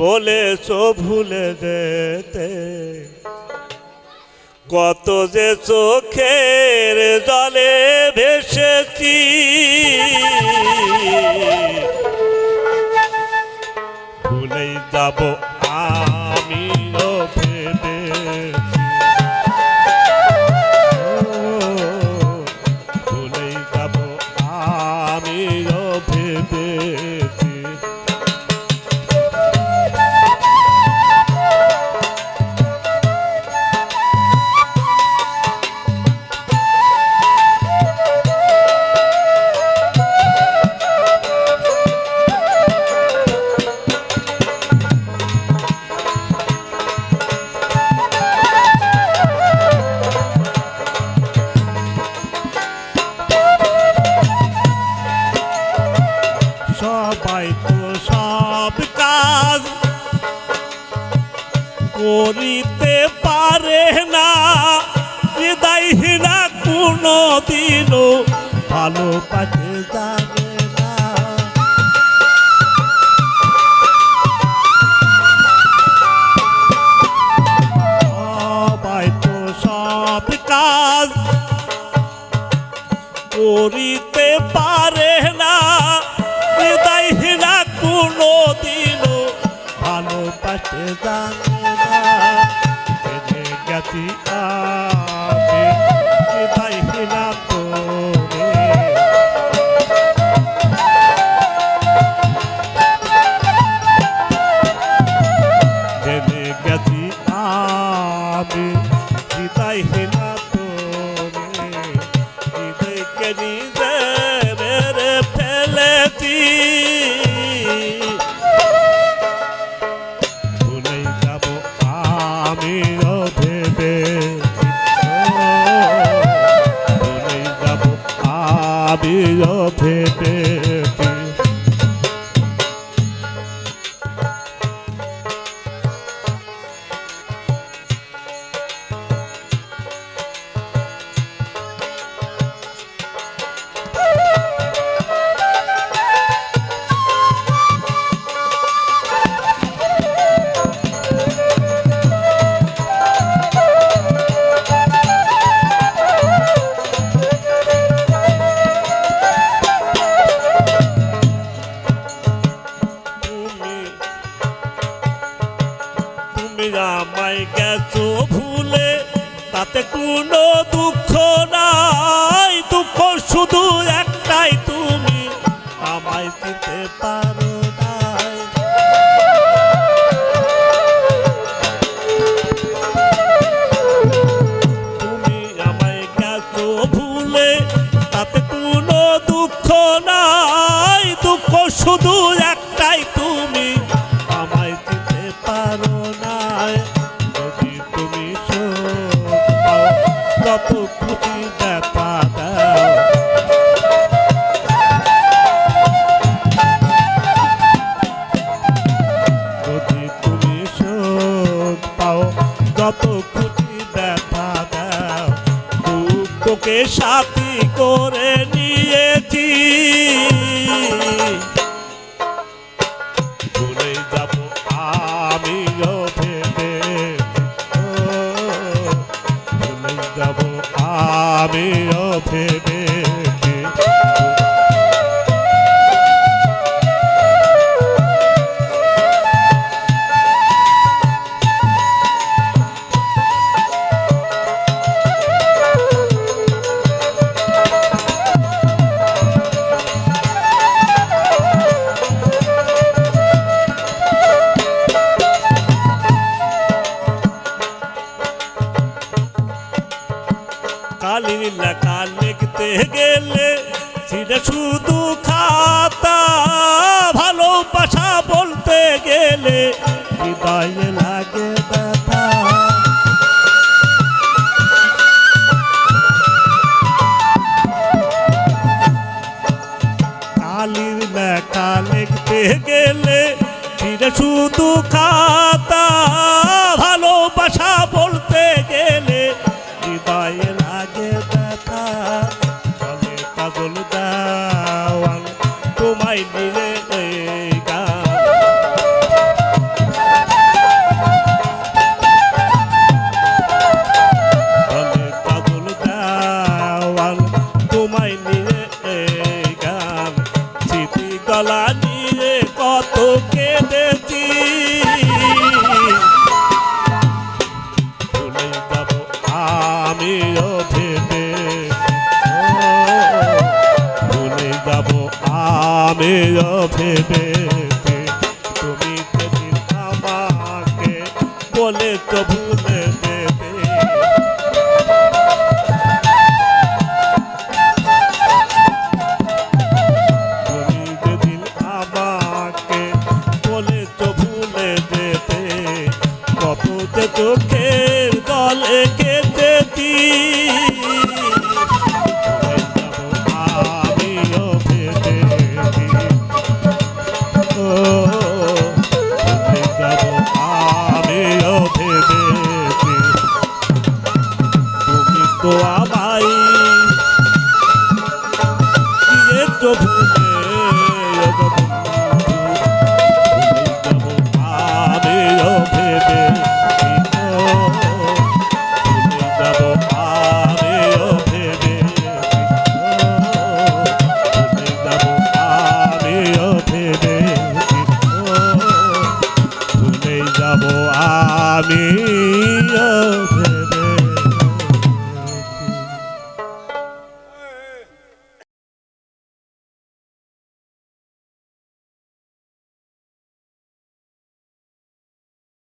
বলেছ ভুলে দেতে কত যে চোখের জলে ভেসেছি। ভুলেই যাব করিতে পারে না। হৃদয়হীনা কোনো দিনও ভালোবাসে যাবে না। সবাই তো সব কাজ করিতে পারে না। হৃদয়হীনা কোনো দিনও ভালোবাসতে জানে না নিজের ফেলেছি ভুলেই যাব আমিও ভেবে ভুলেই যাব আমিও ভেবে তুমি আমায় গেছো ভুলে, তাতে কোনো দুঃখ নাই। দুঃখ শুধু একটাই তুমি, আমায় দিতে পারো শুধু দুঃখকে সাথী করে নিয়েছি। ভুলে যাব আমিও ভেবে ভুলে যাব আমি ভেবে লিখতে গেলে ছিঁড়ে শুধু খাতা, ভালোবাসা বলতে গেলে হৃদয়ে লাগে কালির লেখা লিখতে গেলে ছিঁড়ে শুধু খাতা, ভালোবাসা বলে তুমি